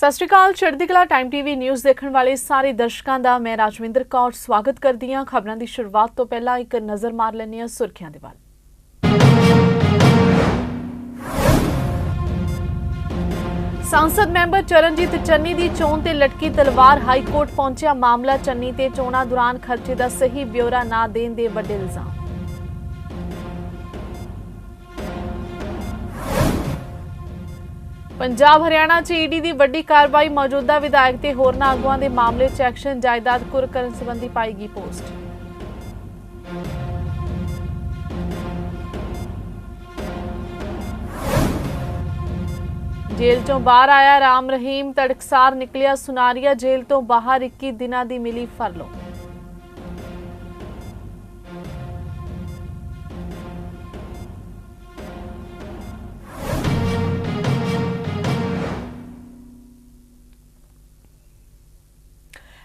ਸਤਿ ਸ਼੍ਰੀ ਅਕਾਲ, ਚੜ੍ਹਦੀ ਕਲਾ ਟਾਈਮ ਟੀਵੀ ਨਿਊਜ਼ ਦੇਖਣ ਵਾਲੇ ਸਾਰੇ ਦਰਸ਼ਕਾਂ ਦਾ ਮੈਂ ਰਾਜਵਿੰਦਰ ਕੌਰ ਸਵਾਗਤ ਕਰਦੀ ਹਾਂ। ਖਬਰਾਂ ਦੀ ਸ਼ੁਰੂਆਤ ਤੋਂ ਪਹਿਲਾਂ ਇੱਕ ਨਜ਼ਰ ਮਾਰ ਲੈਂਦੇ ਹਾਂ ਸੁਰਖੀਆਂ ਦੇ ਵੱਲ। ਸੰਸਦ ਮੈਂਬਰ ਚਰਨਜੀਤ ਚੰਨੀ ਦੀ ਚੋਣ ਤੇ ਲਟਕੀ ਤਲਵਾਰ ਹਾਈ ਕੋਰਟ ਪਹੁੰਚਿਆ ਮਾਮਲਾ ਚੰਨੀ ਤੇ ਚੋਣਾਂ ਦੌਰਾਨ ਖਰਚੇ ਦਾ ਸਹੀ ਬਿਊਰਾ ਨਾ ਦੇਣ ਦੇ ਵੱਡੇ ਇਲਜ਼ਾਮ। ਪੰਜਾਬ ਹਰਿਆਣਾ ਚ ਈਡੀ ਦੀ ਵੱਡੀ ਕਾਰਵਾਈ ਮੌਜੂਦਾ ਵਿਧਾਇਕ ਤੇ ਹੋਰਨਾਂ ਆਗੂਆਂ ਦੇ ਮਾਮਲੇ 'ਚ ਐਕਸ਼ਨ ਜਾਇਦਾਦ ਕੁਰ ਕਰਨ ਸੰਬੰਧੀ ਪਾਏਗੀ ਪੋਸਟ। ਜੇਲ੍ਹ ਤੋਂ ਬਾਹਰ ਆਇਆ ਰਾਮ ਰਹੀਮ ਤੜਕਸਾਰ ਨਿਕਲਿਆ ਸੁਨਾਰੀਆ ਜੇਲ੍ਹ ਤੋਂ ਬਾਹਰ 21 ਦਿਨਾਂ ਦੀ ਮਿਲੀ ਫਰਲੋ।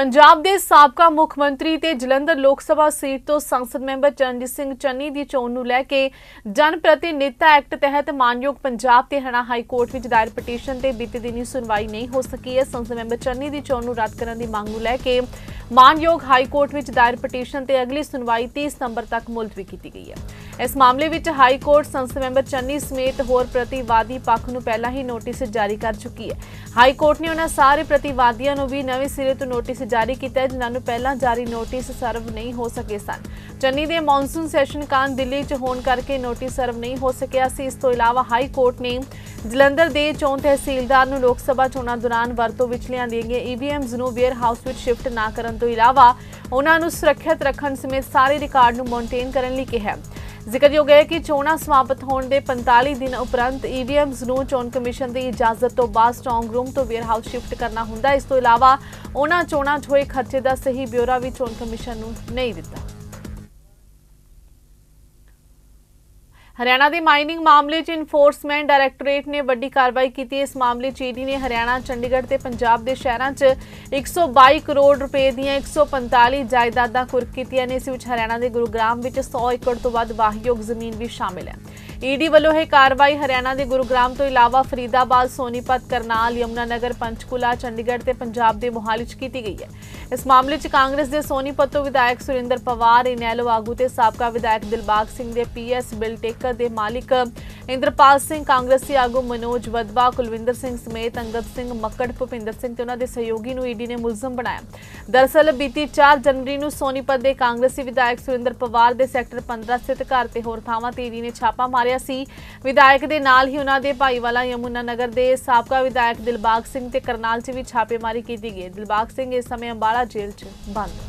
ਪੰਜਾਬ ਦੇ ਸਾਬਕਾ ਮੁੱਖ ਮੰਤਰੀ ਤੇ ਜਲੰਧਰ ਲੋਕ ਸਭਾ ਸੀਟ ਤੋਂ ਸੰਸਦ ਮੈਂਬਰ ਚਰਨਜੀਤ ਸਿੰਘ ਚੰਨੀ ਦੀ ਚੋਣ ਨੂੰ ਲੈ ਕੇ ਜਨ ਪ੍ਰਤੀਨਿਧਤਾ ਐਕਟ ਤਹਿਤ ਮਾਨਯੋਗ ਪੰਜਾਬ ਤੇ ਹਰਿਆਣਾ ਹਾਈ ਕੋਰਟ ਵਿੱਚ ਦਾਇਰ ਪਟੀਸ਼ਨ ਤੇ ਬੀਤੇ ਦਿਨੀ ਸੁਣਵਾਈ ਨਹੀਂ ਹੋ ਸਕੀ ਹੈ। ਸੰਸਦ ਮੈਂਬਰ ਚੰਨੀ ਦੀ ਚੋਣ ਨੂੰ ਰੱਦ ਕਰਨ ਦੀ ਮੰਗ ਨੂੰ ਲੈ ਕੇ ਮਾਨਯੋਗ ਹਾਈ ਕੋਰਟ ਵਿੱਚ ਦਾਇਰ ਪਟੀਸ਼ਨ ਤੇ ਅਗਲੀ ਸੁਣਵਾਈ 30 ਸਤੰਬਰ ਤੱਕ ਮੁਲਤਵੀ ਕੀਤੀ ਗਈ ਹੈ। ਇਸ ਮਾਮਲੇ ਵਿੱਚ ਹਾਈ ਕੋਰਟ ਸੰਸਦ ਮੈਂਬਰ ਚੰਨੀ ਸਮੇਤ ਹੋਰ ਪ੍ਰਤੀਵਾਦੀ ਪੱਖ ਨੂੰ ਪਹਿਲਾਂ ਹੀ ਨੋਟਿਸ ਜਾਰੀ ਕਰ ਚੁੱਕੀ ਹੈ। ਹਾਈ ਕੋਰਟ ਨੇ ਉਹਨਾਂ ਸਾਰੇ ਪ੍ਰਤੀਵਾਦੀਆਂ ਨੂੰ ਵੀ ਨਵੇਂ ਸਿਰੇ ਤੋਂ ਨੋਟਿਸ ਜਾਰੀ ਕੀਤਾ ਜਿਨ੍ਹਾਂ ਨੂੰ ਪਹਿਲਾਂ ਜਾਰੀ ਨੋਟਿਸ ਸਰਵ ਨਹੀਂ ਹੋ ਸਕੇ ਸਨ। ਚੰਨੀ ਦੇ ਮੌਨਸੂਨ ਸੈਸ਼ਨ ਕਾਰਨ ਦਿੱਲੀ 'ਚ ਹੋਣ ਕਰਕੇ ਨੋਟਿਸ ਸਰਵ ਨਹੀਂ ਹੋ ਸਕਿਆ ਸੀ। ਇਸ ਤੋਂ ਇਲਾਵਾ ਹਾਈ ਕੋਰਟ ਨੇ ਜਲੰਧਰ ਦੇ ਚੋਣ ਤਹਿਸੀਲਦਾਰ ਨੂੰ ਲੋਕ ਸਭਾ ਚੋਣਾਂ ਦੌਰਾਨ ਵਰਤੋਂ ਵਿੱਚ ਲਿਆਂਦੀਆਂ ਗਈਆਂ ਈਵੀਐਮਸ ਨੂੰ ਵੇਅਰ ਹਾਊਸ ਵਿੱਚ ਸ਼ਿਫਟ ਨਾ ਕਰਨ ਤੋਂ ਇਲਾਵਾ ਉਹਨਾਂ ਨੂੰ ਸੁਰੱਖਿਅਤ ਰੱਖਣ ਸਮੇਤ ਸਾਰੇ ਰਿਕਾਰਡ ਨੂੰ ਮੇਨਟੇਨ ਕਰਨ ਲਈ ਕਿਹਾ। ਜ਼ਿਕਰਯੋਗ ਹੈ ਕਿ ਚੋਣਾਂ ਸਮਾਪਤ ਹੋਣ ਦੇ 45 ਦਿਨ ਉਪਰੰਤ ਈਵੀਐਮਸ ਨੂੰ ਚੋਣ ਕਮਿਸ਼ਨ ਦੀ ਇਜਾਜ਼ਤ ਤੋਂ ਬਾਅਦ ਸਟਰੋਂਗ ਰੂਮ ਤੋਂ ਵੇਅਰ ਹਾਊਸ ਸ਼ਿਫਟ ਕਰਨਾ ਹੁੰਦਾ ਇਸ ਤੋਂ ਇਲਾਵਾ ਉਹਨਾਂ ਚੋਣਾਂ 'ਚ ਹੋਏ ਖਰਚੇ ਦਾ ਸਹੀ ਬਿਊਰਾ ਵੀ ਚੋਣ ਕਮਿਸ਼ਨ ਨੂੰ ਨਹੀਂ ਦਿੱਤਾ। ਹਰਿਆਣਾ ਦੇ ਮਾਈਨਿੰਗ ਮਾਮਲੇ 'ਚ ਇਨਫੋਰਸਮੈਂਟ ਡਾਇਰੈਕਟੋਰੇਟ ਨੇ ਵੱਡੀ ਕਾਰਵਾਈ ਕੀਤੀ। ਇਸ ਮਾਮਲੇ 'ਚ ਈਡੀ ਨੇ ਹਰਿਆਣਾ, ਚੰਡੀਗੜ੍ਹ ਤੇ ਪੰਜਾਬ ਦੇ ਸ਼ਹਿਰਾਂ 'ਚ 122 ਕਰੋੜ ਰੁਪਏ ਦੀਆਂ 145 ਜਾਇਦਾਦਾਂ ਕੁਰਕ ਕੀਤੀਆਂ ਨੇ। ਇਸ ਵਿੱਚ ਹਰਿਆਣਾ ਦੇ ਗੁਰੂਗ੍ਰਾਮ ਵਿੱਚ 100 ਏਕੜ ਤੋਂ ਵੱਧ ਵਾਹਯੋਗ ਜ਼ਮੀਨ ਵੀ ਸ਼ਾਮਿਲ ਹੈ। ਈਡੀ ਵੱਲੋਂ ਇਹ ਕਾਰਵਾਈ ਹਰਿਆਣਾ ਦੇ ਗੁਰੂਗ੍ਰਾਮ ਤੋਂ ਇਲਾਵਾ ਫਰੀਦਾਬਾਦ, ਸੋਨੀਪਤ, ਕਰਨਾਲ, ਯਮੁਨਾਨਗਰ, ਪੰਚਕੂਲਾ, ਚੰਡੀਗੜ੍ਹ ਤੇ ਪੰਜਾਬ ਦੇ ਮੋਹਾਲੀ 'ਚ ਕੀਤੀ ਗਈ ਹੈ। ਇਸ ਮਾਮਲੇ 'ਚ ਕਾਂਗਰਸ ਦੇ ਸੋਨੀਪਤ ਤੋਂ ਵਿਧਾਇਕ ਸੁਰਿੰਦਰ ਪਵਾਰ, ਇਨੈਲੋ ਆਗੂ ਤੇ ਸਾਬਕਾ ਵਿਧਾਇਕ ਦਿਲਬਾਗ ਸਿੰਘ ਦੇ ਪੀਐਸ ਬਿਲ ਟੇਕਰ ਦੇ ਮਾਲਿਕ ਇੰਦਰਪਾਲ ਸਿੰਘ, ਕਾਂਗਰਸੀ ਆਗੂ ਮਨੋਜ ਵਦਵਾ, ਕੁਲਵਿੰਦਰ ਸਿੰਘ ਸਮੇਤ ਅੰਗਦ ਸਿੰਘ ਮੱਕੜ, ਭੁਪਿੰਦਰ ਸਿੰਘ ਤੇ ਉਹਨਾਂ ਦੇ ਸਹਿਯੋਗੀ ਨੂੰ ਈਡੀ ਨੇ ਮੁਲਜ਼ਮ ਬਣਾਇਆ। ਦਰਅਸਲ ਬੀਤੀ 4 ਜਨਵਰੀ ਨੂੰ ਸੋਨੀਪਤ ਦੇ ਕਾਂਗਰਸੀ ਵਿਧਾਇਕ ਸੁਰਿੰਦਰ ਪਵਾਰ ਦੇ ਸੈਕਟਰ 15 ਸਥਿਤ ਘਰ ਤੇ ਹੋਰ ਥਾਵਾਂ ਤੇ ਈਡੀ ਨੇ ਛਾਪਾ ਮਾਰਿਆ। ਸੀ। ਵਿਧਾਇਕ ਦੇ ਨਾਲ ਹੀ ਉਹਨਾਂ ਦੇ ਭਾਈਵਾਲਾ ਯਮੁਨਾ ਨਗਰ ਦੇ ਸਾਬਕਾ ਵਿਧਾਇਕ ਦਿਲਬਾਗ ਸਿੰਘ ਤੇ ਕਰਨਾਲ 'ਚ ਵੀ ਛਾਪੇਮਾਰੀ ਕੀਤੀ ਗਈ। ਦਿਲਬਾਗ ਸਿੰਘ ਇਸ ਸਮੇਂ ਅੰਬਾਲਾ ਜੇਲ੍ਹ 'ਚ ਬੰਦ।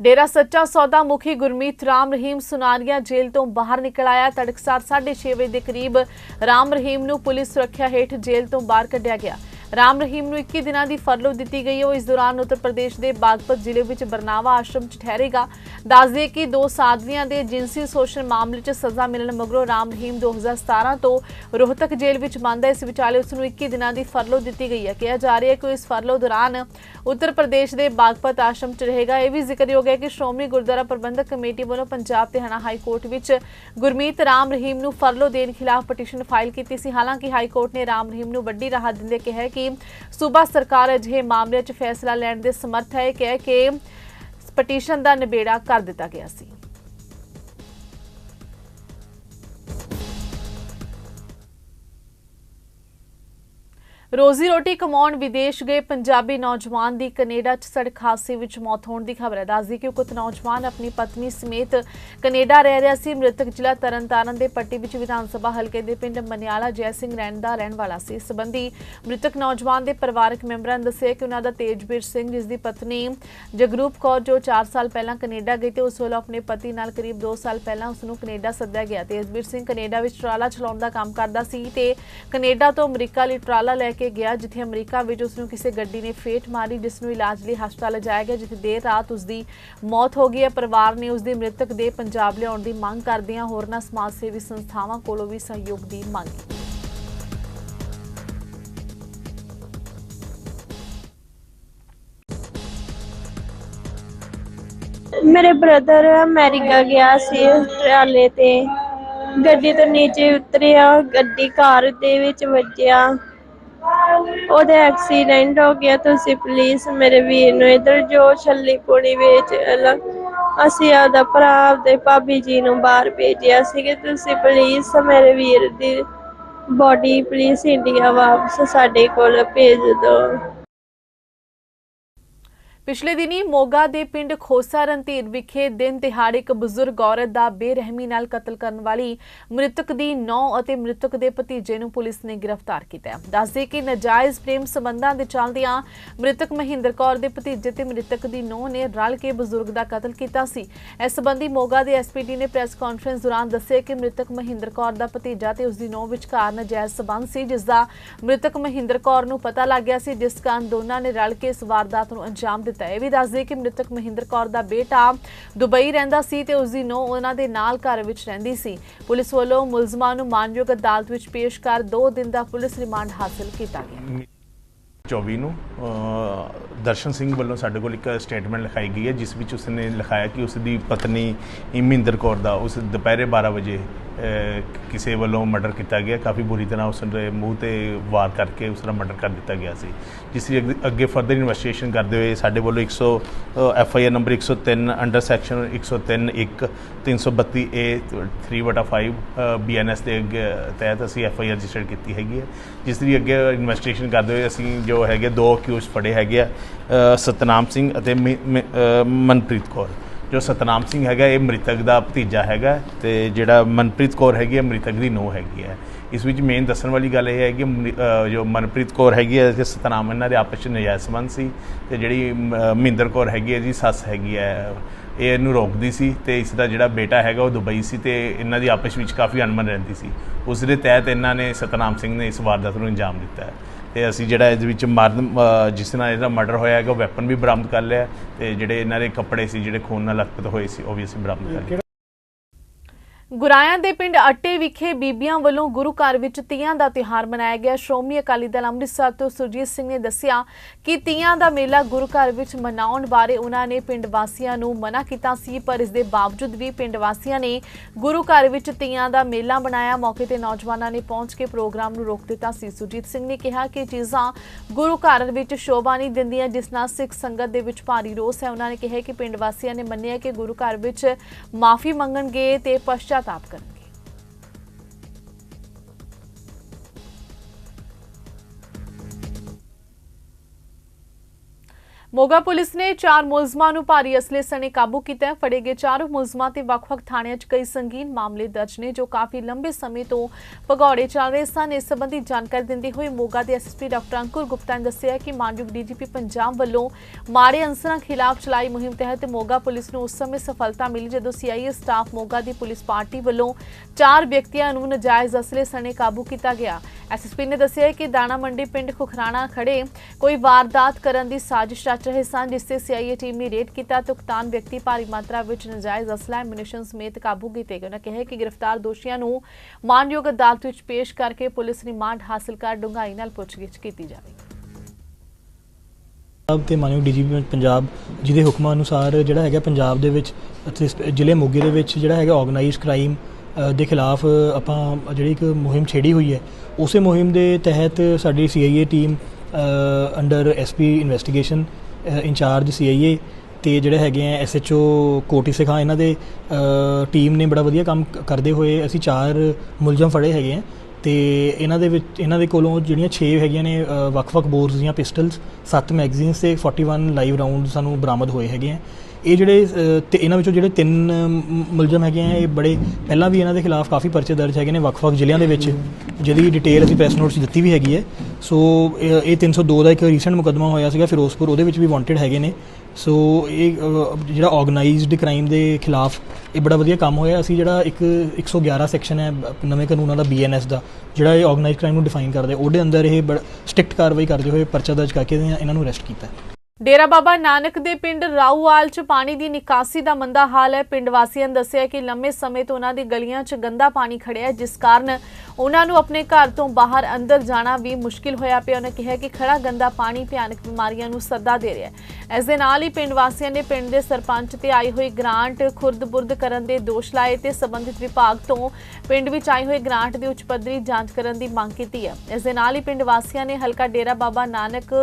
ਡੇਰਾ ਸੱਚਾ ਸੌਦਾ ਮੁਖੀ ਗੁਰਮੀਤ ਰਾਮ ਰਹੀਮ ਸੁਨਾਰੀਆ ਜੇਲ੍ਹ ਤੋਂ ਬਾਹਰ ਨਿਕਲ ਆਇਆ। ਤੜਕਸਾਰ 6:30 ਵਜੇ ਦੇ ਕਰੀਬ ਰਾਮ ਰਹੀਮ ਨੂੰ ਪੁਲਿਸ ਸੁਰੱਖਿਆ ਹੇਠ ਜੇਲ੍ਹ ਤੋਂ ਬਾਹਰ ਕੱਢਿਆ ਗਿਆ। ਰਾਮ ਰਹੀਮ ਨੂੰ 21 ਦਿਨਾਂ ਦੀ ਫਰਲੋ ਦਿੱਤੀ ਗਈ ਹੈ। ਉਹ ਇਸ ਦੌਰਾਨ ਉੱਤਰ ਪ੍ਰਦੇਸ਼ ਦੇ ਬਾਗਪਤ ਜ਼ਿਲ੍ਹੇ ਵਿੱਚ ਬਰਨਾਵਾ ਆਸ਼ਰਮ 'ਚ ਠਹਿਰੇਗਾ। ਦੱਸ ਦਈਏ ਕਿ ਦੋ ਸਾਧਵੀਆਂ ਦੇ ਜਿਨਸੀ ਸ਼ੋਸ਼ਣ ਮਾਮਲੇ 'ਚ ਸਜ਼ਾ ਮਿਲਣ ਮਗਰੋਂ ਰਾਮ ਰਹੀਮ 2017 ਤੋਂ ਰੋਹਤਕ ਜੇਲ੍ਹ ਵਿੱਚ ਬੰਦ ਹੈ। ਇਸ ਵਿਚਾਲੇ ਉਸ ਨੂੰ 21 ਦਿਨਾਂ ਦੀ ਫਰਲੋ ਦਿੱਤੀ ਗਈ ਹੈ। ਕਿਹਾ ਜਾ ਰਿਹਾ ਹੈ ਕਿ ਇਸ ਫਰਲੋ ਦੌਰਾਨ ਉੱਤਰ ਪ੍ਰਦੇਸ਼ ਦੇ ਬਾਗਪਤ ਆਸ਼ਰਮ 'ਚ ਰਹੇਗਾ। ਇਹ ਵੀ ਜ਼ਿਕਰਯੋਗ ਹੈ ਕਿ ਸ਼੍ਰੋਮਣੀ ਗੁਰਦੁਆਰਾ ਪ੍ਰਬੰਧਕ ਕਮੇਟੀ ਵੱਲੋਂ ਪੰਜਾਬ ਤੇ ਹਰਿਆਣਾ ਹਾਈ ਕੋਰਟ ਵਿੱਚ ਗੁਰਮੀਤ ਰਾਮ ਰਹੀਮ ਨੂੰ ਫਰਲੋ ਦੇਣ ਖਿਲਾਫ ਪਟੀਸ਼ਨ ਫਾਈਲ ਕੀਤੀ ਸੀ। ਹਾਲਾਂਕਿ ਹਾਈ ਕੋਰਟ ਨੇ ਰਾਮ ਰਹੀਮ ਨੂੰ ਵੱਡੀ ਰਾਹਤ ਦਿੰਦੇ ਕਿਹਾ ਕਿ ਕਿ ਸੂਬਾ ਸਰਕਾਰ ਅਜਿਹੇ ਮਾਮਲੇ 'ਚ ਫੈਸਲਾ ਲੈਣ ਦੇ ਸਮਰੱਥ ਹੈ। ਕਿ ਕਿ ਪਟੀਸ਼ਨ ਦਾ ਨਿਬੇੜਾ ਕਰ ਦਿੱਤਾ ਗਿਆ ਸੀ। ਰੋਜ਼ੀ ਰੋਟੀ ਕਮਾਉਣ ਵਿਦੇਸ਼ ਗਏ ਪੰਜਾਬੀ ਨੌਜਵਾਨ ਦੀ ਕੈਨੇਡਾ 'ਚ ਸੜਕ ਹਾਦਸੇ ਵਿੱਚ ਮੌਤ ਹੋਣ ਦੀ ਖਬਰ ਹੈ। ਦੱਸਦੀ ਕਿ ਉਕਤ ਨੌਜਵਾਨ ਆਪਣੀ ਪਤਨੀ ਸਮੇਤ ਕੈਨੇਡਾ ਰਹਿ ਰਿਹਾ ਸੀ। ਮ੍ਰਿਤਕ ਜ਼ਿਲ੍ਹਾ ਤਰਨਤਾਰਨ ਦੇ ਪੱਟੀ ਵਿੱਚ ਵਿਧਾਨ ਸਭਾ ਹਲਕੇ ਦੇ ਪਿੰਡ ਮਨਿਆਲਾ ਜੈ ਸਿੰਘ ਰਹਿਣ ਦਾ ਰਹਿਣ ਵਾਲਾ ਸੀ। ਇਸ ਸੰਬੰਧੀ ਮ੍ਰਿਤਕ ਨੌਜਵਾਨ ਦੇ ਪਰਿਵਾਰਕ ਮੈਂਬਰਾਂ ਨੇ ਦੱਸਿਆ ਕਿ ਉਹਨਾਂ ਦਾ ਤੇਜਵੀਰ ਸਿੰਘ, ਜਿਸ ਦੀ ਪਤਨੀ ਜਗਰੂਪ ਕੌਰ, ਜੋ 4 ਸਾਲ ਪਹਿਲਾਂ ਕੈਨੇਡਾ ਗਈ ਤੇ ਉਸ ਵੱਲੋਂ ਆਪਣੇ ਪਤੀ ਨਾਲ ਕਰੀਬ 2 ਸਾਲ ਪਹਿਲਾਂ ਉਸ ਨੂੰ ਕੈਨੇਡਾ ਸੱਦਿਆ ਗਿਆ। ਤੇਜਵੀਰ ਸਿੰਘ ਕੈਨੇਡਾ ਵਿੱਚ ਟਰਾਲਾ ਚਲਾਉਣ ਦਾ ਕੰਮ ਕਰਦਾ ਸੀ ਤੇ ਕੈਨੇਡਾ ਤੋਂ ਅਮਰੀਕਾ ਲਈ ਟਰਾਲਾ ਲੈ ਕੇ ਗਿਆ ਜਿੱਥੇ ਅਮਰੀਕਾ ਵਿੱਚ ਉਸ ਨੂੰ ਕਿਸੇ ਗੱਡੀ ਨੇ ਫੇਟ ਮਾਰੀ ਜਿਸ ਨੂੰ ਇਲਾਜ ਲਈ ਹਸਪਤਾਲ ਲਿਜਾਇਆ ਗਿਆ, ਜਿੱਥੇ ਦੇਰ ਰਾਤ ਉਸ ਦੀ ਮੌਤ ਹੋ ਗਈ ਹੈ। ਪਰਿਵਾਰ ਨੇ ਉਸ ਦੇ ਮ੍ਰਿਤਕ ਦੇ ਪੰਜਾਬ ਲਿਆਉਣ ਦੀ ਮੰਗ ਕਰਦਿਆਂ ਹੋਰਨਾਂ ਸਮਾਜ ਸੇਵੀ ਸੰਸਥਾਵਾਂ ਕੋਲੋਂ ਵੀ ਸਹਿਯੋਗ ਦੀ ਮੰਗ ਕੀਤੀ। ਮੇਰੇ ਬ੍ਰਦਰ ਅਮਰੀਕਾ ਗਿਆ ਸੀ ਟਰਾਲੇ ਤੇ। ਗੱਡੀ ਤੋਂ ਨੀਚੇ ਉਤਰਿਆ, ਗੱਡੀ ਕਾਰ ਦੇ ਵਿੱਚ ਵੱਜਿਆ। ਉਹਦਾ ਐਕਸੀਡੈਂਟ ਹੋ ਗਿਆ, ਤੁਸੀਂ ਪਲੀਜ਼ ਮੇਰੇ ਵੀਰ ਨੂੰ ਇਧਰ ਜੋ ਛੱਲੀ ਪੁਣੀ ਵਿੱਚ ਅਸੀਂ ਆਦਾ ਭਰਾ ਦੇ ਭਾਬੀ ਜੀ ਨੂੰ ਬਾਹਰ ਭੇਜਿਆ ਸੀ ਕਿ ਤੁਸੀਂ ਪਲੀਜ਼ ਮੇਰੇ ਵੀਰ ਦੀ ਬੋਡੀ ਪਲੀਜ਼ ਇੰਡੀਆ ਵਾਪਸ ਸਾਡੇ ਕੋਲ ਭੇਜ ਦਿਓ। ਪਿਛਲੇ ਦਿਨੀ ਮੋਗਾ ਦੇ ਪਿੰਡ ਖੋਸਾ ਰਣਧੀਰ ਵਿਖੇ ਦਿਨ ਦਿਹਾੜੇ ਇੱਕ ਬਜ਼ੁਰਗ ਔਰਤ ਦਾ ਬੇਰਹਿਮੀ ਨਾਲ ਕਤਲ ਕਰਨ ਵਾਲੀ ਮ੍ਰਿਤਕ ਦੀ ਨੌ ਅਤੇ ਮ੍ਰਿਤਕ ਦੇ ਭਤੀਜੇ ਨੂੰ ਪੁਲਿਸ ਨੇ ਗ੍ਰਿਫਤਾਰ ਕੀਤਾ ਹੈ। ਦੱਸਦੇ ਕਿ ਨਾਜਾਇਜ਼ ਪ੍ਰੇਮ ਸੰਬੰਧਾਂ ਦੇ ਚੱਲਦਿਆਂ ਮ੍ਰਿਤਕ ਮਹਿੰਦਰ ਕੌਰ ਦੇ ਭਤੀਜੇ ਤੇ ਮ੍ਰਿਤਕ ਦੀ ਨੌ ਨੇ ਰਲ ਕੇ ਬਜ਼ੁਰਗ ਦਾ ਕਤਲ ਕੀਤਾ ਸੀ। ਇਸ ਸੰਬੰਧੀ ਮੋਗਾ ਦੇ ਐਸਪੀਡੀ ਨੇ ਪ੍ਰੈਸ ਕਾਨਫਰੰਸ ਦੌਰਾਨ ਦੱਸਿਆ ਕਿ ਮ੍ਰਿਤਕ ਮਹਿੰਦਰ ਕੌਰ ਦਾ ਭਤੀਜਾ ਤੇ ਉਸ ਦੀ ਨੌ ਵਿਚਕਾਰ ਨਾਜਾਇਜ਼ ਸਬੰਧ ਸੀ, ਜਿਸ ਦਾ ਮ੍ਰਿਤਕ ਮਹਿੰਦਰ ਕੌਰ ਨੂੰ ਪਤਾ ਲੱਗ ਗਿਆ ਸੀ, ਜਿਸ ਕਾਰਨ ਦੋਨਾਂ ਨੇ ਰਲ ਕੇ ਇਸ ਵਾਰਦਾਤ ਨੂੰ ਅੰਜਾਮ ਦਿੱਤਾ ਇਹ ਵੀ ਦੱਸਦੇ ਕਿ ਮ੍ਰਿਤਕ ਮਹਿੰਦਰ ਕੌਰ ਦਾ ਬੇਟਾ ਦੁਬਈ ਰਹਿੰਦਾ ਸੀ ਤੇ ਉਸ ਦੀ ਨੌ ਉਹਨਾਂ ਦੇ ਨਾਲ ਘਰ ਵਿੱਚ ਰਹਿੰਦੀ ਸੀ। ਪੁਲਿਸ ਵੱਲੋਂ ਮੁਲਜ਼ਮਾਂ ਨੂੰ ਮਾਨਯੋਗ ਅਦਾਲਤ ਵਿੱਚ ਪੇਸ਼ ਕਰ 2 ਦਿਨ ਦਾ ਪੁਲਿਸ ਰਿਮਾਂਡ ਹਾਸਲ ਕੀਤਾ ਗਿਆ। 24 ਨੂੰ ਦਰਸ਼ਨ ਸਿੰਘ ਵੱਲੋਂ ਸਾਡੇ ਕੋਲ ਇੱਕ ਸਟੇਟਮੈਂਟ ਲਿਖਾਈ ਗਈ ਹੈ, ਜਿਸ ਵਿੱਚ ਉਸਨੇ ਲਿਖਾਇਆ ਕਿ ਉਸ ਦੀ ਪਤਨੀ ਇਮਿੰਦਰ ਕੌਰ ਦਾ ਉਸ ਦੁਪਹਿਰੇ 12 ਵਜੇ ਕਿਸੇ ਵੱਲੋਂ ਮਰਡਰ ਕੀਤਾ ਗਿਆ। ਕਾਫੀ ਬੁਰੀ ਤਰ੍ਹਾਂ ਉਸ ਦੇ ਮੂੰਹ ਤੇ ਵਾਰ ਕਰਕੇ ਉਸ ਦਾ ਮਰਡਰ ਕਰ ਦਿੱਤਾ ਗਿਆ ਸੀ। ਜਿਸ ਦੀ ਅੱਗੇ- ਅੱਗੇ ਫਰਦਰ ਇਨਵੈਸਟੀਗੇਸ਼ਨ ਕਰਦੇ ਹੋਏ ਸਾਡੇ ਵੱਲੋਂ 100 F I R number 103 under section 103 1 332 A 3/5 B N S ਦੇ ਅੱਗੇ ਤਹਿਤ ਅਸੀਂ ਐਫ ਆਈ ਆਰ ਰਜਿਸਟਰ ਕੀਤੀ ਹੈਗੀ ਹੈ। ਜਿਸ ਦੀ ਅੱਗੇ ਇਨਵੈਸਟੀਗੇਸ਼ਨ ਕਰਦੇ ਹੋਏ ਅਸੀਂ ਜੋ ਹੈਗੇ ਦੋ ਅਕਿਊਜ਼ ਫੜੇ ਹੈਗੇ ਆ ਸਤਨਾਮ ਸਿੰਘ ਅਤੇ ਮਨਪ੍ਰੀਤ ਕੌਰ। ਜੋ ਸਤਨਾਮ ਸਿੰਘ ਹੈਗਾ, ਇਹ ਮ੍ਰਿਤਕ ਦਾ ਭਤੀਜਾ ਹੈਗਾ ਤੇ ਜਿਹੜਾ ਮਨਪ੍ਰੀਤ ਕੌਰ ਹੈਗੀ ਹੈ, ਮ੍ਰਿਤਕ ਦੀ ਨੂੰਹ ਹੈਗੀ ਹੈ। ਇਸ ਵਿੱਚ ਮੇਨ ਦੱਸਣ ਵਾਲੀ ਗੱਲ ਇਹ ਹੈ ਕਿ ਮ੍ਰਿ- ਜੋ ਮਨਪ੍ਰੀਤ ਕੌਰ ਹੈਗੀ ਹੈ, ਤੇ ਸਤਨਾਮ ਇਹਨਾਂ ਦੇ ਆਪਸ ਵਿੱਚ ਨਜਾਇਜ਼ ਸੰਬੰਧ ਸੀ ਤੇ ਜਿਹੜੀ ਮ- ਮਹਿੰਦਰ ਕੌਰ ਹੈਗੀ ਹੈ ਜੀ ਸੱਸ ਹੈਗੀ ਹੈ, ਇਹ ਇਹਨੂੰ ਰੋਕਦੀ ਸੀ ਤੇ ਇਸ ਦਾ ਜਿਹੜਾ ਬੇਟਾ ਹੈਗਾ ਉਹ ਦੁਬਈ ਸੀ ਤੇ ਇਹਨਾਂ ਦੀ ਆਪਸ ਵਿੱਚ ਕਾਫੀ ਅਣਮਨ ਰਹਿੰਦੀ ਸੀ। ਉਸ ਦੇ ਤਹਿਤ ਇਹਨਾਂ ਨੇ ਸਤਨਾਮ ਸਿੰਘ ਨੇ ਇਸ ਵਾਰਦਾਤ ਨੂੰ ਅੰਜਾਮ ਦਿੱਤਾ ਹੈ। ਤੇ ਅਸੀਂ ਜਿਹੜਾ ਇਹਦੇ ਵਿੱਚ ਮਰਨ ਜਿਸ ਨਾਲ ਇਹਦਾ ਮਰਡਰ ਹੋਇਆ ਹੈਗਾ ਵੈਪਨ ਵੀ ਬਰਾਮਦ ਕਰ ਲਿਆ ਤੇ ਜਿਹੜੇ ਇਹਨਾਂ ਦੇ ਕੱਪੜੇ ਸੀ, ਜਿਹੜੇ ਖੂਨ ਨਾਲ ਲਖਪਤ ਹੋਏ ਸੀ, ਉਹ ਵੀ ਅਸੀਂ ਬਰਾਮਦ ਕਰ ਲਏ ਗੁਰਾਇਆਂ ਦੇ ਪਿੰਡ ਅੱਟੇ ਵਿਖੇ ਬੀਬੀਆਂ ਵੱਲੋਂ ਗੁਰੂ ਘਰ ਵਿੱਚ ਤੀਆਂ ਦਾ ਤਿਉਹਾਰ ਮਨਾਇਆ ਗਿਆ। ਸ਼੍ਰੋਮਣੀ ਅਕਾਲੀ ਦਲ ਅੰਮ੍ਰਿਤਸਰ ਤੋਂ ਸੁਰਜੀਤ ਸਿੰਘ ਨੇ ਦੱਸਿਆ ਕਿ ਤੀਆਂ ਦਾ ਮੇਲਾ ਗੁਰੂ ਘਰ ਵਿੱਚ ਮਨਾਉਣ ਬਾਰੇ ਉਹਨਾਂ ਨੇ ਪਿੰਡ ਵਾਸੀਆਂ ਨੂੰ ਮਨਾ ਕੀਤਾ ਸੀ, ਪਰ ਇਸ ਦੇ ਬਾਵਜੂਦ ਵੀ ਪਿੰਡ ਵਾਸੀਆਂ ਨੇ ਗੁਰੂ ਘਰ ਵਿੱਚ ਤੀਆਂ ਦਾ ਮੇਲਾ ਬਣਾਇਆ ਮੌਕੇ ਤੇ ਨੌਜਵਾਨਾਂ ਨੇ ਪਹੁੰਚ ਕੇ ਪ੍ਰੋਗਰਾਮ ਨੂੰ ਰੋਕ ਦਿੱਤਾ ਸੀ। ਸੁਰਜੀਤ ਸਿੰਘ ਨੇ ਕਿਹਾ ਕਿ ਚੀਜ਼ਾਂ ਗੁਰੂ ਘਰ ਵਿੱਚ ਸ਼ੋਭਾ ਨਹੀਂ ਦਿੰਦੀਆਂ, ਜਿਸ ਨਾਲ ਸਿੱਖ ਸੰਗਤ ਦੇ ਵਿੱਚ ਭਾਰੀ ਰੋਸ ਹੈ। ਉਹਨਾਂ ਨੇ ਕਿਹਾ ਕਿ ਪਿੰਡ ਵਾਸੀਆਂ ਨੇ ਮੰਨਿਆ ਕਿ ਗੁਰੂ ਘਰ ਵਿੱਚ ਮਾਫੀ ਮੰਗਣਗੇ ਤੇ ਪਛਤਾਪ ਕਰਨਗੇ ਮੋਗਾ ਪੁਲਿਸ ਨੇ ਚਾਰ ਮੁਲਜ਼ਮਾਂ ਨੂੰ ਭਾਰੀ ਅਸਲੇ ਸਣੇ ਕਾਬੂ ਕੀਤਾ ਫੜੇ ਗਏ ਚਾਰ ਮੁਲਜ਼ਮਾਂ ਤੇ ਵੱਖ-ਵੱਖ ਥਾਣਿਆਂ 'ਚ ਕਈ ਸੰਗੀਨ ਮਾਮਲੇ ਦਰਜ ਨੇ ਜੋ ਕਾਫੀ ਲੰਬੇ ਸਮੇਂ ਤੋਂ ਭਗੌੜੇ ਚੱਲ ਰਹੇ ਸਨ। ਇਸ ਸੰਬੰਧੀ ਜਾਣਕਾਰੀ ਦਿੰਦੇ ਹੋਏ ਮੋਗਾ ਦੇ ਐਸਐਸਪੀ ਡਾਕਟਰ ਅੰਕੁਰ ਗੁਪਤਾ ਨੇ ਦੱਸਿਆ ਕਿ ਮਾਨਯੋਗ ਡੀਜੀਪੀ ਪੰਜਾਬ ਵੱਲੋਂ ਮਾੜੇ ਅੰਸਰਾਂ ਖਿਲਾਫ ਚਲਾਈ ਮੁਹਿੰਮ ਤਹਿਤ ਮੋਗਾ ਪੁਲਿਸ ਨੂੰ ਉਸ ਸਮੇਂ ਸਫਲਤਾ ਮਿਲੀ ਜਦੋਂ ਸੀਆਈਏ ਸਟਾਫ ਮੋਗਾ ਦੀ ਪੁਲਿਸ ਪਾਰਟੀ ਵੱਲੋਂ ਚਾਰ ਵਿਅਕਤੀਆਂ ਨੂੰ ਨਜਾਇਜ਼ ਅਸਲੇ ਸਣੇ ਕਾਬੂ ਕੀਤਾ ਗਿਆ। ਐਸਐਸਪੀ ਨੇ ਦੱਸਿਆ ਕਿ ਦਾਣਾ ਮੰਡੀ ਪਿੰਡ ਖੁਖਰਾਣਾ ਖੜੇ ਕੋਈ ਵਾਰਦਾਤ ਕਰਨ ਦੀ ਸਾਜ਼ਿਸ਼ ਰਚ ਰਹੇ ਸਨ, ਜਿਸ ਤੇ ਸੀਆਈਏ ਟੀਮ ਨੇ ਰੇਡ ਕੀਤਾ ਤੇ ਵਿਅਕਤੀ ਭਾਰੀ ਮਾਤਰਾ ਵਿੱਚ ਨਜਾਇਜ਼ ਅਸਲਾ ਐਮੂਨੀਸ਼ਨ ਸਮੇਤ ਕਾਬੂ ਕੀਤੇ ਗਏ। ਉਹਨਾਂ ਕਿਹਾ ਕਿ ਗ੍ਰਿਫਤਾਰ ਦੋਸ਼ੀਆਂ ਨੂੰ ਮਾਨਯੋਗ ਅਦਾਲਤ ਵਿੱਚ ਪੇਸ਼ ਕਰਕੇ ਪੁਲਿਸ ਰਿਮਾਂਡ ਹਾਸਲ ਕਰ ਡੂੰਘਾਈ ਨਾਲ ਪੁੱਛਗਿੱਛ ਕੀਤੀ ਜਾਵੇਗੀ। ਪੰਜਾਬ ਤੇ ਮਾਨਯੋਗ ਡੀਜੀਪੀ ਪੰਜਾਬ, ਜਿਹਦੇ ਹੁਕਮਾਂ ਅਨੁਸਾਰ ਜਿਹੜਾ ਹੈਗਾ ਪੰਜਾਬ ਦੇ ਵਿੱਚ ਅਤੇ ਜ਼ਿਲ੍ਹੇ ਮੋਗੇ ਦੇ ਵਿੱਚ ਜਿਹੜਾ ਹੈਗਾ ਆਰਗੇਨਾਈਜ਼ਡ ਕ੍ਰਾਈਮ ਦੇ ਖਿਲਾਫ ਆਪਾਂ ਜਿਹੜੀ ਇੱਕ ਮੁਹਿੰਮ ਛੇੜੀ ਹੋਈ ਹੈ, ਉਸੇ ਮੁਹਿੰਮ ਦੇ ਤਹਿਤ ਸਾਡੀ CIA team under SP investigation incharge CIA ਤੇ ਜਿਹੜੇ ਹੈਗੇ ਆ ਐਸਐਚਓ ਕੋਟੀ ਸਿਖਾ, ਇਹਨਾਂ ਦੇ ਟੀਮ ਨੇ ਬੜਾ ਵਧੀਆ ਕੰਮ ਕਰਦੇ ਹੋਏ ਅਸੀਂ ਚਾਰ ਮੁਲਜ਼ਮ ਫੜੇ ਹੈਗੇ ਆ ਤੇ ਇਹਨਾਂ ਦੇ ਵਿੱਚ, ਇਹਨਾਂ ਦੇ ਕੋਲੋਂ ਜਿਹੜੀਆਂ 6 ਹੈਗੀਆਂ ਨੇ ਵੱਖ-ਵੱਖ ਬੋਰਸ ਦੀਆਂ ਪਿਸਟਲਸ 7 ਮੈਗਜ਼ੀਨਸ ਤੇ 41 ਲਾਈਵ ਰਾਉਂਡ ਸਾਨੂੰ ਬਰਾਮਦ ਹੋਏ ਹੈਗੇ ਆ। ਇਹ ਜਿਹੜੇ ਤੇ ਇਹਨਾਂ ਵਿੱਚੋਂ ਜਿਹੜੇ ਤਿੰਨ ਮੁਲਜ਼ਮ ਹੈਗੇ ਆ, ਇਹ ਬੜੇ, ਪਹਿਲਾਂ ਵੀ ਇਹਨਾਂ ਦੇ ਖਿਲਾਫ ਕਾਫੀ ਪਰਚੇ ਦਰਜ ਹੈਗੇ ਨੇ ਵੱਖ-ਵੱਖ ਜ਼ਿਲ੍ਹਿਆਂ ਦੇ ਵਿੱਚ, ਜਿਹਦੀ ਡਿਟੇਲ ਅਸੀਂ ਪ੍ਰੈਸ ਨੋਟਸ ਦਿੱਤੀ ਵੀ ਹੈਗੀ ਹੈ। ਸੋ ਇਹ ਇਹ 302 ਦਾ ਇੱਕ ਰੀਸੈਂਟ ਮੁਕੱਦਮਾ ਹੋਇਆ ਸੀਗਾ ਫਿਰੋਜ਼ਪੁਰ, ਉਹਦੇ ਵਿੱਚ ਵੀ ਵਾਂਟਡ ਹੈਗੇ ਨੇ। ਸੋ ਇਹ ਜਿਹੜਾ ਆਰਗੇਨਾਈਜ਼ਡ ਕ੍ਰਾਈਮ ਦੇ ਖਿਲਾਫ ਇਹ ਬੜਾ ਵਧੀਆ ਕੰਮ ਹੋਇਆ। ਅਸੀਂ ਜਿਹੜਾ ਇੱਕ 111 ਸੈਕਸ਼ਨ ਹੈ ਨਵੇਂ ਕਾਨੂੰਨਾਂ ਦਾ ਬੀਐਨਐਸ ਦਾ, ਜਿਹੜਾ ਇਹ ਆਰਗੇਨਾਈਜ਼ਡ ਕ੍ਰਾਈਮ ਨੂੰ ਡਿਫਾਈਨ ਕਰਦਾ, ਉਹਦੇ ਅੰਦਰ ਇਹ ਬੜਾ ਸਟ੍ਰਿਕਟ ਕਾਰਵਾਈ ਕਰਦੇ ਹੋਏ ਪਰਚਾ ਦਰਜ ਕਰਕੇ ਇਹਨਾਂ ਨੂੰ ਅਰੈਸਟ ਕੀਤਾ। ਡੇਰਾ ਬਾਬਾ ਨਾਨਕ ਦੇ ਪਿੰਡ ਰਾਊਵਾਲ 'ਚ ਪਾਣੀ ਦੀ ਨਿਕਾਸੀ ਦਾ ਮੰਦਾ ਹਾਲ ਹੈ। ਪਿੰਡ ਵਾਸੀਆਂ ਨੇ ਦੱਸਿਆ ਕਿ ਲੰਮੇ ਸਮੇਂ ਤੋਂ ਉਹਨਾਂ ਦੀ ਗਲੀਆਂ 'ਚ ਗੰਦਾ ਪਾਣੀ ਖੜਿਆ ਜਿਸ ਕਾਰਨ ਉਹਨਾਂ ਨੂੰ ਆਪਣੇ ਘਰ ਤੋਂ ਬਾਹਰ ਅੰਦਰ ਜਾਣਾ ਵੀ ਮੁਸ਼ਕਿਲ ਹੋਇਆ ਪਿਆ। ਉਹਨਾਂ ਕਿਹਾ ਕਿ ਖੜਾ ਗੰਦਾ ਪਾਣੀ ਭਿਆਨਕ ਬਿਮਾਰੀਆਂ ਨੂੰ ਸੱਦਾ ਦੇ ਰਿਹਾ ਹੈ। ਇਸ ਦੇ ਨਾਲ ਹੀ ਪਿੰਡ ਵਾਸੀਆਂ ਨੇ ਪਿੰਡ ਦੇ ਸਰਪੰਚ ਤੇ ਆਈ ਹੋਈ ਗ੍ਰਾਂਟ ਖੁਰਦ-ਬੁਰਦ ਕਰਨ ਦੇ ਦੋਸ਼ ਲਾਏ ਤੇ ਸੰਬੰਧਿਤ ਵਿਭਾਗ ਤੋਂ ਪਿੰਡ ਵਿੱਚ ਆਈ ਹੋਈ ਗ੍ਰਾਂਟ ਦੀ ਉੱਚ ਪੱਧਰੀ ਜਾਂਚ ਕਰਨ ਦੀ ਮੰਗ ਕੀਤੀ ਹੈ। ਇਸ ਦੇ ਨਾਲ ਹੀ ਪਿੰਡ ਵਾਸੀਆਂ ਨੇ ਹਲਕਾ ਡੇਰਾ ਬਾਬਾ ਨਾਨਕ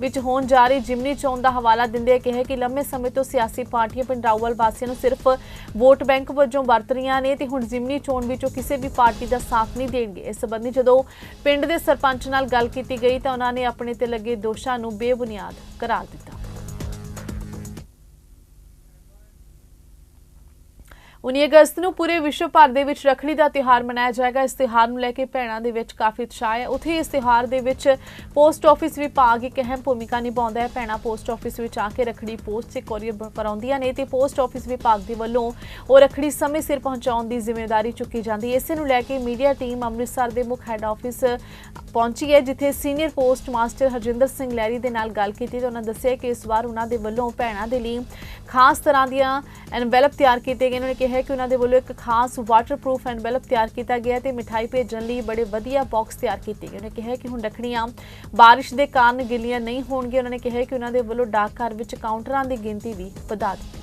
ਵਿੱਚ ਹੋਣ ਜਾ ਰਹੀ ਜਿਮਨੀ ਚੋਣ ਦਾ ਹਵਾਲਾ ਦਿੰਦੇ ਕਿਹਾ ਕਿ ਲੰਮੇ ਸਮੇਂ ਤੋਂ ਸਿਆਸੀ ਪਾਰਟੀਆਂ ਪਿੰਡ ਰਾਊਵਾਲ ਵਾਸੀਆਂ ਨੂੰ ਸਿਰਫ ਵੋਟ ਬੈਂਕ ਵਜੋਂ ਵਰਤ ਰਹੀਆਂ ਨੇ ਤੇ ਹੁਣ ਜਿਮਨੀ ਚੋਣ ਵਿੱਚੋਂ ਕਿਸੇ ਵੀ ਪਾਰਟੀ ਦਾ ਸਾਥ ਨਹੀਂ ਦੇ ਦੇਣਗੇ। ਇਸ ਸੰਬੰਧੀ ਜਦੋਂ ਪਿੰਡ ਦੇ ਸਰਪੰਚ ਨਾਲ ਗੱਲ ਕੀਤੀ ਗਈ ਤਾਂ ਉਹਨਾਂ ਨੇ ਆਪਣੇ ਤੇ ਲੱਗੇ ਦੋਸ਼ਾਂ ਨੂੰ ਬੇਬੁਨਿਆਦ ਕਰਾਰ ਦਿੱਤਾ। 19 ਅਗਸਤ ਨੂੰ ਪੂਰੇ ਵਿਸ਼ਵ ਭਰ ਦੇ ਵਿੱਚ ਰੱਖੜੀ ਦਾ ਤਿਉਹਾਰ ਮਨਾਇਆ ਜਾਏਗਾ। ਇਸ ਤਿਉਹਾਰ ਨੂੰ ਲੈ ਕੇ ਭੈਣਾਂ ਦੇ ਵਿੱਚ ਕਾਫੀ ਉਤਸ਼ਾਹ ਹੈ। ਉੱਥੇ ਇਸ ਤਿਉਹਾਰ ਦੇ ਵਿੱਚ ਪੋਸਟ ਆਫਿਸ ਵਿਭਾਗ ਇੱਕ ਅਹਿਮ ਭੂਮਿਕਾ ਨਿਭਾਉਂਦਾ ਹੈ। ਭੈਣਾਂ ਪੋਸਟ ਆਫਿਸ ਵਿੱਚ ਆ ਕੇ ਰੱਖੜੀ ਪੋਸਟ ਤੇ ਕੋਰੀਅਰ ਕਰਾਉਂਦੀਆਂ ਨੇ ਤੇ ਪੋਸਟ ਆਫਿਸ ਵਿਭਾਗ ਦੇ ਵੱਲੋਂ ਉਹ ਰੱਖੜੀ ਸਮੇਂ ਸਿਰ ਪਹੁੰਚਾਉਣ ਦੀ ਜ਼ਿੰਮੇਵਾਰੀ ਚੁੱਕੀ ਜਾਂਦੀ ਹੈ। ਇਸੇ ਨੂੰ ਲੈ ਕੇ ਮੀਡੀਆ ਟੀਮ ਅੰਮ੍ਰਿਤਸਰ ਦੇ ਮੁੱਖ ਹੈੱਡ ਆਫਿਸ ਪਹੁੰਚੀ ਹੈ, ਜਿੱਥੇ senior post master Harjinder Singh Lehri ਦੇ ਨਾਲ ਗੱਲ ਕੀਤੀ ਤੇ ਉਹਨਾਂ ਦੱਸਿਆ ਕਿ ਇਸ ਵਾਰ ਉਹਨਾਂ ਦੇ ਵੱਲੋਂ ਭੈਣਾਂ ਦੇ ਲਈ ਖਾਸ ਤਰ੍ਹਾਂ ਦੀਆਂ ਐਨਵੈਲਪ ਤਿਆਰ ਕੀਤੇ ਗਏ ਉਹਨਾਂ ਨੇ ਕਿਹਾ ਕਿ ਉਹਨਾਂ ਦੇ ਵੱਲੋਂ ਇੱਕ ਖਾਸ ਵਾਟਰਪ੍ਰੂਫ ਐਨਵੈਲਪ ਤਿਆਰ ਕੀਤਾ ਗਿਆ ਤੇ ਮਿਠਾਈ ਭੇਜਣ ਲਈ ਬੜੇ ਵਧੀਆ ਬਾਕਸ ਤਿਆਰ ਕੀਤੇ ਗਏ। ਉਹਨੇ ਕਿਹਾ ਕਿ ਹੁਣ ਰੱਖੜੀਆਂ ਬਾਰਿਸ਼ ਦੇ ਕਾਰਨ ਗਿੱਲੀਆਂ ਨਹੀਂ ਹੋਣਗੀਆਂ। ਉਹਨਾਂ ਨੇ ਕਿਹਾ ਕਿ ਉਹਨਾਂ ਦੇ ਵੱਲੋਂ ਡਾਕਘਰ ਵਿੱਚ ਕਾਊਂਟਰਾਂ ਦੀ ਗਿਣਤੀ ਵੀ ਵਧਾ ਦਿੱਤੀ।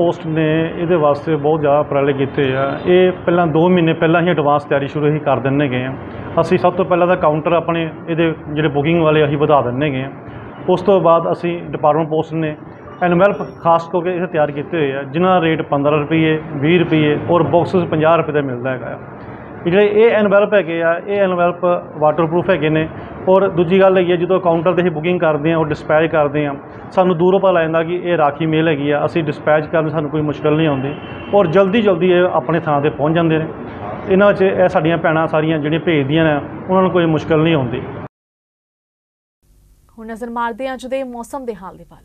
ਪੋਸਟ ਨੇ ਇਹਦੇ ਵਾਸਤੇ ਬਹੁਤ ਜ਼ਿਆਦਾ ਉਪਰਾਲੇ ਕੀਤੇ ਆ। ਇਹ ਪਹਿਲਾਂ 2 ਮਹੀਨੇ ਪਹਿਲਾਂ ਹੀ ਐਡਵਾਂਸ ਤਿਆਰੀ ਸ਼ੁਰੂ ਹੀ ਕਰ ਦਿੰਨੇ ਗਏ ਆ। ਅਸੀਂ ਸਭ ਤੋਂ ਪਹਿਲਾਂ ਤਾਂ ਕਾਊਂਟਰ ਆਪਣੇ ਇਹਦੇ ਜਿਹੜੇ ਬੁਕਿੰਗ ਵਾਲੇ ਅਸੀਂ ਵਧਾ ਦਿੰਨੇ ਗਏ ਆ। ਉਸ ਤੋਂ ਬਾਅਦ ਅਸੀਂ ਡਿਪਾਰਟਮੈਂਟ ਪੋਸਟ ਨੇ ਐਨਵੈਲਪ ਖਾਸ ਕਰਕੇ ਇਹ ਤਿਆਰ ਕੀਤੇ ਹੋਏ ਆ, ਜਿਨ੍ਹਾਂ ਦਾ ਰੇਟ 15 ਰੁਪਏ 20 ਰੁਪਏ ਔਰ ਬਾਕਸਸ 50 ਰੁਪਏ ਦਾ ਮਿਲਦਾ ਹੈਗਾ ਆ। ਜਿਹੜੇ ਇਹ ਐਨਵੈਲਪ ਹੈਗੇ ਆ, ਇਹ ਐਨਵੈਲਪ ਵਾਟਰਪ੍ਰੂਫ ਹੈਗੇ ਨੇ। ਔਰ ਦੂਜੀ ਗੱਲ ਹੈਗੀ ਹੈ ਜਦੋਂ ਕਾਊਂਟਰ ਤੇ ਅਸੀਂ ਬੁਕਿੰਗ ਕਰਦੇ ਆ ਔਰ ਡਿਸਪੈਚ ਕਰਦੇ ਆ, ਸਾਨੂੰ ਦੂਰੋਂ ਪਤਾ ਲੱਗ ਜਾਂਦਾ ਕਿ ਇਹ ਰਾਖੀ ਮੇਲ ਹੈਗੀ ਆ, ਅਸੀਂ ਡਿਸਪੈਚ ਕਰਨ ਸਾਨੂੰ ਕੋਈ ਮੁਸ਼ਕਲ ਨਹੀਂ ਆਉਂਦੀ। ਔਰ ਜਲਦੀ ਜਲਦੀ ਇਹ ਆਪਣੇ ਥਾਂ ਤੇ ਪਹੁੰਚ ਜਾਂਦੇ ਨੇ। ਇਹਨਾਂ 'ਚ ਇਹ ਸਾਡੀਆਂ ਭੈਣਾਂ ਸਾਰੀਆਂ ਜਿਹੜੀਆਂ ਭੇਜਦੀਆਂ ਨੇ, ਉਹਨਾਂ ਨੂੰ ਕੋਈ ਮੁਸ਼ਕਲ ਨਹੀਂ ਆਉਂਦੀ। ਹੁਣ ਨਜ਼ਰ ਮਾਰਦੇ ਹਾਂ ਅੱਜ ਦੇ ਮੌਸਮ ਦੇ ਹਾਲ ਦੇ ਵੱਲ।